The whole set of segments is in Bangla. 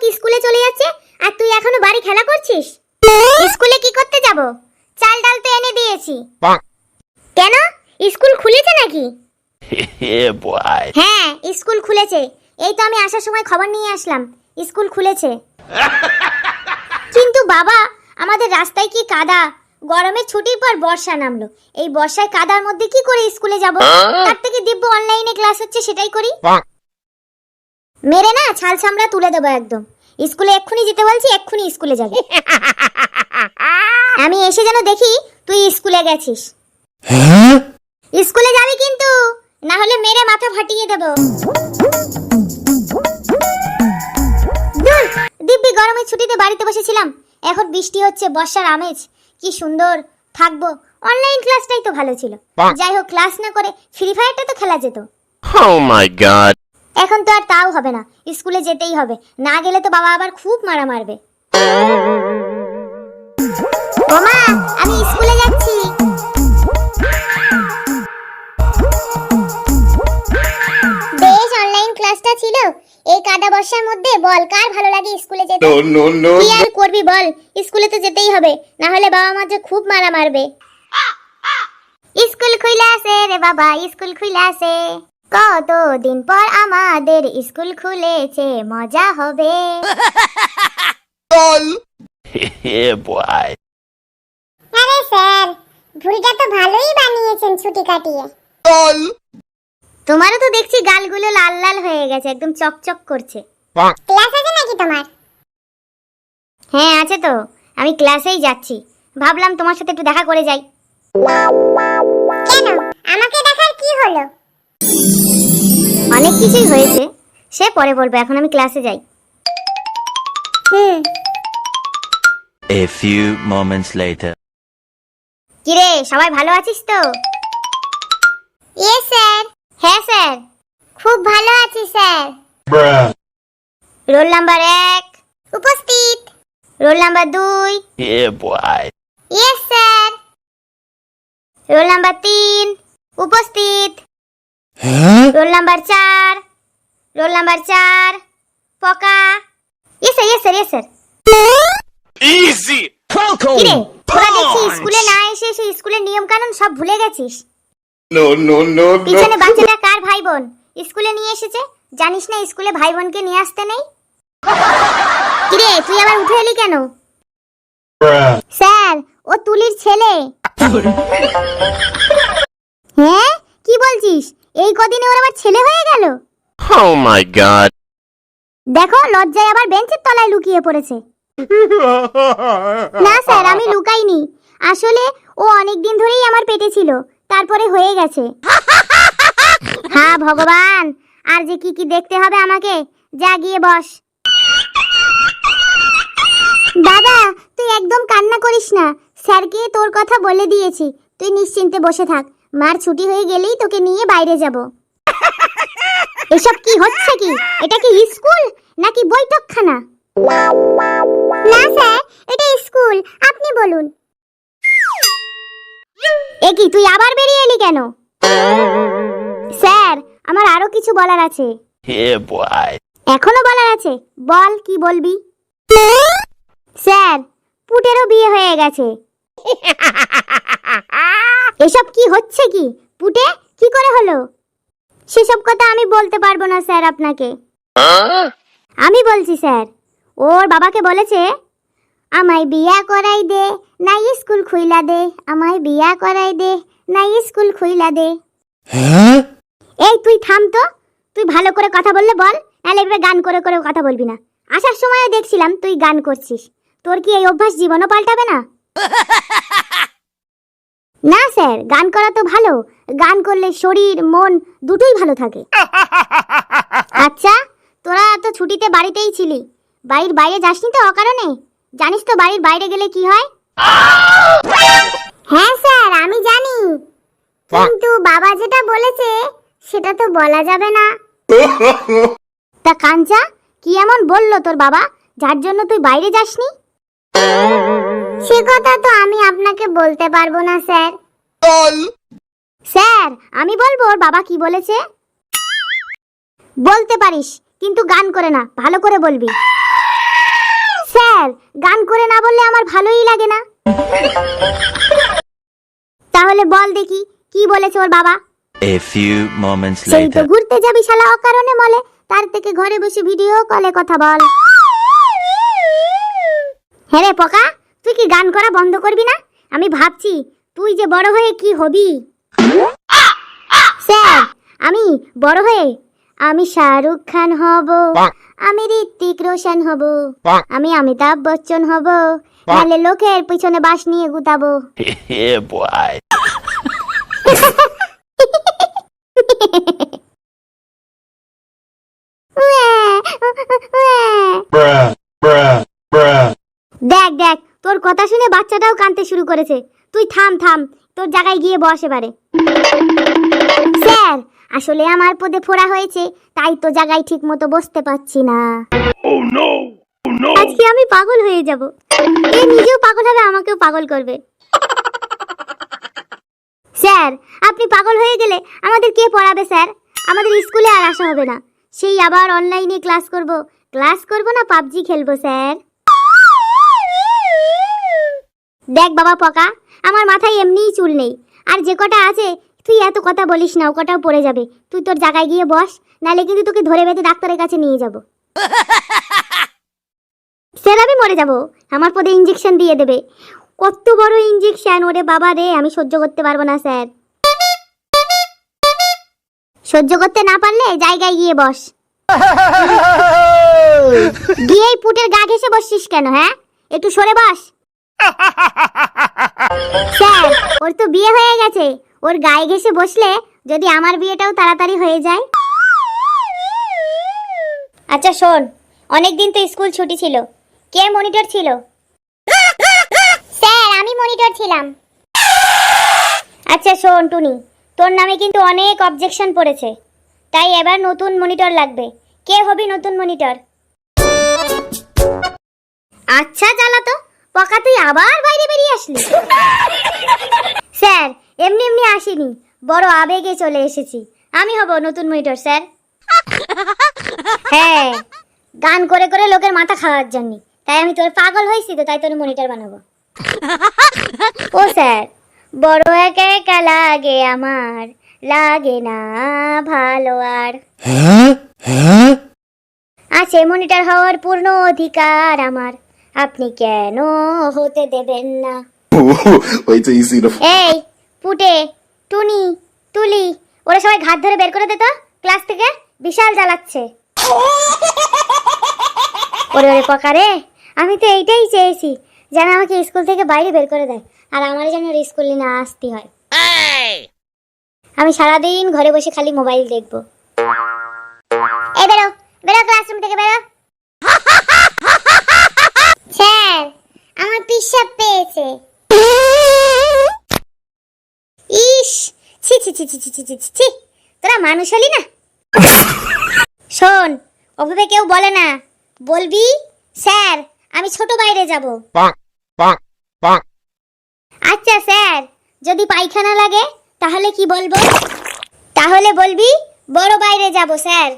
লোক স্কুলে চলে যাচ্ছে? আর তুই এখনও বাড়ি খেলা করছিস? স্কুলে কি করতে যাব? চাল ডাল তো এনে দিয়েছি। কেন? স্কুল খুলেছে নাকি? হ্যাঁ স্কুল খুলেছে। এই তো আমি আসার সময় খবর নিয়ে আসলাম। স্কুল খুলেছে। কিন্তু বাবা আমাদের রাস্তায় কি কাদা? গরমে ছুটির পর বর্ষা নামলো। এই বর্ষায় কাদার মধ্যে কি করে স্কুলে যাব? তার থেকে দিব্য অনলাইনে ক্লাস হচ্ছে সেটাই করি। মেরে না ছাল ছামড়া তুলে দেবো একদম। স্কুলে এক্ষুনি যেতে বলছি এক্ষুনি স্কুলে যাবে। আমি এসে যেন দেখি তুই স্কুলে গেছিস। স্কুলে যাবি কিন্তু না হলে মেরে মাথা ফাটিয়ে দেব। দিব্যি গরমের ছুটিতে বাড়িতে বসেছিলাম। এখন বৃষ্টি হচ্ছে বর্ষার আমেজ। কি সুন্দর থাকব। অনলাইন ক্লাসটাই তো ভালো ছিল। যাই হোক ক্লাস না করে ফ্রি ফায়ারটা তো খেলা যেত। Oh my god. এখন তো আর তাও হবে না। স্কুলে যেতেই হবে। না গেলে তো বাবা আবার খুব মারা মারবে। ওমা আমি স্কুলে যাচ্ছি। বেশ অনলাইন ক্লাসটা ছিল। এই কাদা বর্ষার মধ্যে বল কার ভালো লাগে স্কুলে যেতে? No, no, no. কি আর করবি বল? স্কুলে তো যেতেই হবে। না হলে বাবা মা যে খুব মারা মারবে। স্কুল খুইলা আছে রে বাবা স্কুল খুইলা আছে। কত দিন পর আমাদের স্কুল খুলেছে মজা হবে. আরে স্যার ভুলটা তো ভালোই বানিয়েছেন ছুটি কাটিয়ে। তোমারও তো দেখছি গালগুলো লাল লাল হয়ে গেছে একদম চকচক করছে। ক্লাস আছে নাকি তোমার? হ্যাঁ আছে তো। আমি ক্লাসেই যাচ্ছি। ভাবলাম তোমার সাথে একটু দেখা করে যাই। কেন? আমাকে দেখার কি হলো? অনেক কিছুই হয়েছে। সে পরে বলব এখন আমি ক্লাসে যাই। হুম। A few moments later. কিরে সবাই ভালো আছিস তো? ইয়েস স্যার হ্যাঁ স্যার। খুব ভালো আছি স্যার। রোল নাম্বার এক। উপস্থিত। রোল নাম্বার দুই। Yeah, boy. Yes sir roll number তিন। উপস্থিত। রোল নাম্বার চার। রোল নাম্বার চার। পকা। Yes sir yes sir yes sir Easy. কিরে তোরা দেখছি স্কুলে না এসে এসে স্কুলের নিয়ম কানুন সব ভুলে গেছিস? No, no, no, পিছনে বাচ্চাটা কার ভাই বোন স্কুলে নিয়ে এসেছে? জানিস না স্কুলে ভাই বোনকে নিয়ে আসতে নেই? কিরে তুই আবার উঠে এলি কেন? স্যার ও তুলির ছেলে। হ্যাঁ? কি বলছিস? এই কদিনে ওর আবার ছেলে হয়ে গেল? Oh. দেখো লজ্জায় আবার বেঞ্চের তলায় লুকিয়ে পড়েছে। না স্যার আমি লুকাইনি। আসলে ও অনেক দিন ধরেই আমার পেটে ছিল। তারপরে হয়ে গেছে। হ্যাঁ ভগবান! আর যে কি কি দেখতে হবে আমাকে যা গিয়ে বস। দাদা তুই একদম কান্না করিস না। স্যারকে তোর কথা বলে দিয়েছি। তুই নিশ্চিন্তে বসে থাক। মার ছুটি হয়ে গেলেই তোকে নিয়ে বাইরে যাব। এসব কি হচ্ছে কি? এটা কি স্কুল নাকি বৈঠকখানা? না স্যার এটা স্কুল। আপনি বলুন। এ কি তুই আবার বেরিয়ে এলি কেন? স্যার আমার আরও কিছু বলার আছে. এখনও বলার আছে? বল কি বলবি? স্যার পুটেরও বিয়ে হয়ে গেছে। এসব কি হচ্ছে কি? পুটে কি করে হলো? সেসব কথা আমি বলতে পারব না স্যার আপনাকে। আমি বলছি স্যার ওর বাবাকে বলেছে আমায় বিয়া করাই দে না স্কুল খুইলা দে আমায় বিয়া করাই দে না স্কুল খুইলা দে। এই তুই থাম তো তুই ভালো করে কথা বললে বল নাহলে এভাবে গান করে করে কথা বলবি না। আসার সময় দেখছিলাম তুই গান করছিস। তোর কি এই অভ্যাস জীবনও পাল্টাবে না? না স্যার গান করা তো ভালো। গান করলে শরীর মন দুটোই ভালো থাকে। আচ্ছা তোরা তো ছুটিতে বাড়িতেই ছিলি। বাড়ির বাইরে যাসনি তো অকারণে? জানিস তো বাড়ির বাইরে গেলে কি হয়? হ্যাঁ স্যার আমি জানি। কিন্তু বাবা যেটা বলেছে সেটা তো বলা যাবে না। তা কাঞ্চা কি এমন বলল তোর বাবা যার জন্য তুই বাইরে যাসনি? সে কথা তো আমি আপনাকে বলতে পারব না স্যার। স্যার আমি বলব ওর বাবা কি বলেছে? বলতে পারিস কিন্তু গান করে না ভালো করে বলবি। স্যার গান করে না বললে আমার ভালোই লাগে না। তাহলে বল দেখি কি বলেছে ওর বাবা? A few moments সেই তো ঘুরতে যাবি শালা অকারণে মলে তার থেকে ঘরে বসে ভিডিও কলে কথা বল। হ্যাঁ রে পকা। তুই কি গান করা বন্ধ করবি না? আমি ভাবছি তুই যে বড় হয়ে কি হবি? স্যার আমি বড় হয়ে আমি শাহরুখ খান হব আমি ঋত্বিক রোশন হব আমি অমিতাভ বচ্চন হব তাহলে লোকের পিছনে বাস নিয়ে গুতাবো। দেখ দেখ তোর কথা শুনে বাচ্চাটাও কাঁদতে শুরু করেছে। তুই থাম থাম তোর জায়গায় গিয়ে বসে পারে স্যার আসলে আমার পদে ফোড়া হয়েছে তাই তো জায়গায় ঠিক মতো বসতে পারছি না। আজকে আমি পাগল হয়ে যাব। এ নিজেও পাগল হবে আমাকেও পাগল করবে। স্যার আপনি পাগল হয়ে গেলে আমাদের কে পড়াবে স্যার? আমাদের স্কুলে আর আসা হবে না। সেই আবার অনলাইনে ক্লাস করব। ক্লাস করব না পাবজি খেলব স্যার। দেখ বাবা পকা আমার মাথায় এমনিই চুল নেই। আর যে কটা আছে তুই এত কথা বলিস না ও কটাও পড়ে যাবে। তুই তোর জায়গায় গিয়ে বস নালে কিন্তু তোকে ধরে বেঁধে ডাক্তারের কাছে নিয়ে যাব। স্যার আমি মরে যাব। আমার পদে ইঞ্জেকশন দিয়ে দেবে। কত বড় ইঞ্জেকশন ওরে বাবা রে আমি সহ্য করতে পারব না স্যার। সহ্য করতে না পারলে জায়গায় গিয়ে বস। গিয়ে এই পুটের গা ঘেসে বসছিস কেন হ্যাঁ? একটু সরে বস। স্যার, ওর তো বিয়ে হয়ে গেছে। ওর গায়ে ঘেসে বসলে যদি আমার বিয়েটাও তাড়াতাড়ি হয়ে যায়? আচ্ছা শোন অনেক দিন তো স্কুল ছুটি ছিল। কে মনিটর ছিল? স্যার, আমি মনিটর ছিলাম। আচ্ছা শোন, টুনি, তোর নামে কিন্তু অনেক অবজেকশন পড়েছে। তাই এবার নতুন মনিটর লাগবে। কে হবি নতুন মনিটর? আচ্ছা জ্বালা তো। পকা তুই আবার বাইরে বেরিয়ে আসলি। স্যার এমনি এমনি আসিনি। বড় আবেগে চলে এসেছি। আমি হব নতুন মনিটর স্যার। হ্যাঁ গান করে করে লোকের মাথা খাওয়ার জন্য। তাই আমি তোর পাগল হয়েছি তো তাই তোর মনিটর বানাবো। ও স্যার বড় একা একা লাগে আমার লাগে না ভালো আর। আছে মনিটর হওয়ার পূর্ণ অধিকার আমার। আপনি কেন হতে দেবেন না? till you এই পুটে টুনি তুলি ওরা সবাই ঘাট ধরে বের করে দে তো ক্লাস থেকে। বিশাল জ্বালাচ্ছে। ওরে ওরে পকারে আমি তো এইটাই চেয়েছি যেন আমাকে স্কুল থেকে বাইরে বের করে দেয় আর আমার যেন স্কুলে না আসতে হয়। আমি সারাদিন ঘরে বসে খালি মোবাইল দেখব। এই বেরো বেরো ক্লাসরুম থেকে বেরো স্যার আমার পেয়েছে। ইস ছি ছি ছি ছি ছি ছি ছি ছি তোরা মানুষ হলি না? শোন ওভাবে কেউ বলে না। বলবি স্যার আমি ছোট বাইরে যাব. আচ্ছা স্যার যদি পায়খানা লাগে তাহলে কি বলব? তাহলে বলবি বড় বাইরে যাব স্যার।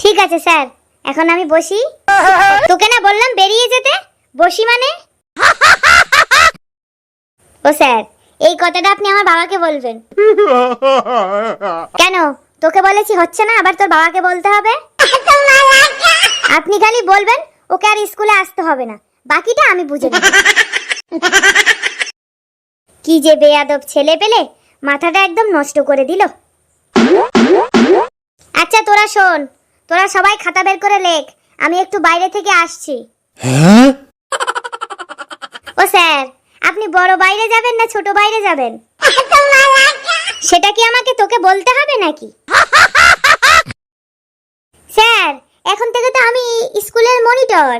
ঠিক আছে স্যার এখন আমি বসি। তোকে না বললাম বেরিয়ে যেতে? বসি মানে? ও স্যার, এই কথাটা আপনি আমার বাবাকে বলবেন। কেন? তোকে বলেছি হচ্ছে না, আবার তোর বাবাকে বলতে হবে? আপনি খালি বলবেন, ওকে আর স্কুলে আসতে হবে না। বাকিটা আমি বুঝে নেব। কি যে বেয়াদব ছেলে পেলে, মাথাটা একদম নষ্ট করে দিল। আচ্ছা তোরা শোন, তোরা সবাই খাতা বের করে লেখ, আমি একটু বাইরে থেকে আসছি। স্যার আপনি বড় বাইরে যাবেন না ছোট বাইরে যাবেন? সেটা কি আমাকে তোকে বলতে হবে নাকি? স্যার এখন থেকে তো আমি স্কুলের মনিটর।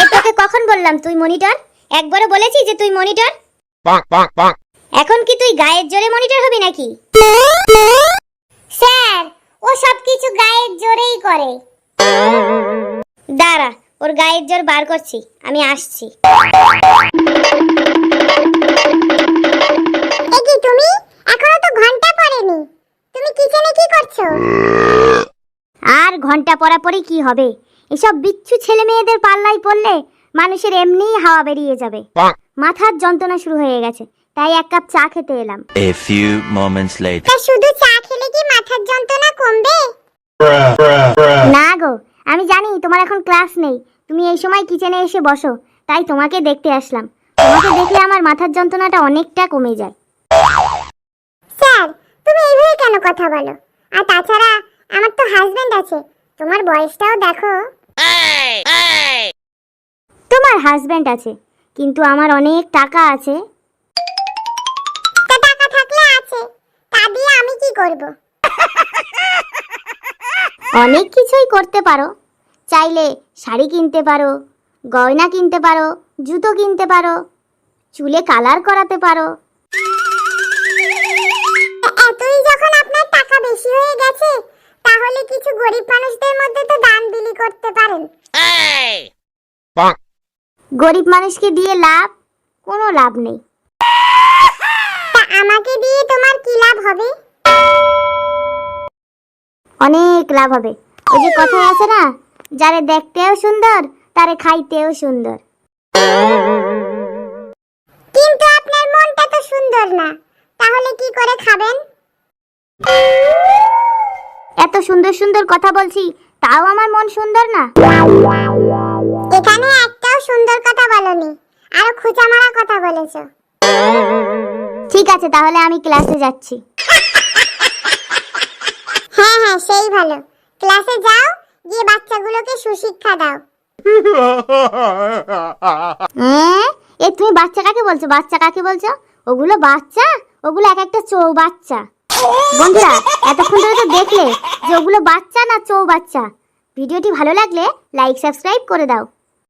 এই তোকে কখন বললাম তুই মনিটর? একবারও বলেছি যে তুই মনিটর. এখন কি তুই গায়ের জোরে মনিটর হবি নাকি? স্যার ও সব কিছু গায়ের জোরেই করে। দাঁড়া ওর গায়ের জোর বার করছি আমি আসছি। তুমি এখনও তো ঘণ্টা পড়েনি। তুমি কিচেনে কি করছ? আর ঘণ্টা পরা পরে কি হবে? এসব বিচ্ছু ছেলে মেয়েদের পাল্লাই পড়লে মানুষের এমনিই হাওয়া বেরিয়ে যাবে। মাথার যন্ত্রণা শুরু হয়ে গেছে তাই এক কাপ চা খেতে এলাম। A few moments later. তা শুধু চা খেলে কি মাথার যন্ত্রণা কমবে? না গো আমি জানি তোমার এখন ক্লাস নেই তুমি এই সময় কিচেনে এসে বসো তাই তোমাকে দেখতে আসলাম। তোমাকে দেখলে আমার মাথার যন্ত্রণাটা অনেকটা কমে যায়। স্যার তুমি এইভাবে কেন কথা বলো? আর তাছাড়া আমার তো হাজবেন্ড আছে তোমার বয়সটাও দেখো। তোমার হাজবেন্ড আছে কিন্তু আমার অনেক টাকা আছে। টাকা থাকলে আছে তা দিয়ে আমি কি করব? অনেক কিছুই করতে পারো চাইলে শাড়ি কিনতে পারো গয়না কিনতে পারো জুতো কিনতে পারো চুলে কালার করাতে পারো। এতই যখন আপনার টাকা বেশি হয়ে গেছে তাহলে কিছু গরিব মানুষদের মধ্যে তো দান বিলি করতে পারেন। গরিব মানুষকে দিয়ে লাভ কোনো লাভ নেই। তা আমাকে দিয়ে তোমার কি লাভ হবে? অনেক লাভ হবে। ওই যে কথায় আছে না যারে দেখতেও সুন্দর, তারে খাইতেও সুন্দর। কিন্তু আপনার মনটা তো সুন্দর না, তাহলে কি করে খাবেন? এত সুন্দর সুন্দর কথা বলছি, তাও আমার মন সুন্দর না? এখানে একটাও সুন্দর কথা বলনি, আরও খুঁচা মারা কথা বলেছ। ঠিক আছে, তাহলে আমি ক্লাসে যাচ্ছি। হ্যাঁ হ্যাঁ সেই ভালো। ক্লাসে যাও গিয়ে বাচ্চাগুলোকে সুশিক্ষা দাও। হ্যাঁ এ তুমি বাচ্চা কাকে বলছো? বাচ্চা কাকে বলছো? ওগুলো বাচ্চা? ওগুলো এক একটা চৌ বাচ্চা। বন্ধুরা এতক্ষণ ধরে তো দেখলে যে ওগুলো বাচ্চা না চৌ বাচ্চা। ভিডিওটি ভালো লাগলে লাইক সাবস্ক্রাইব করে দাও।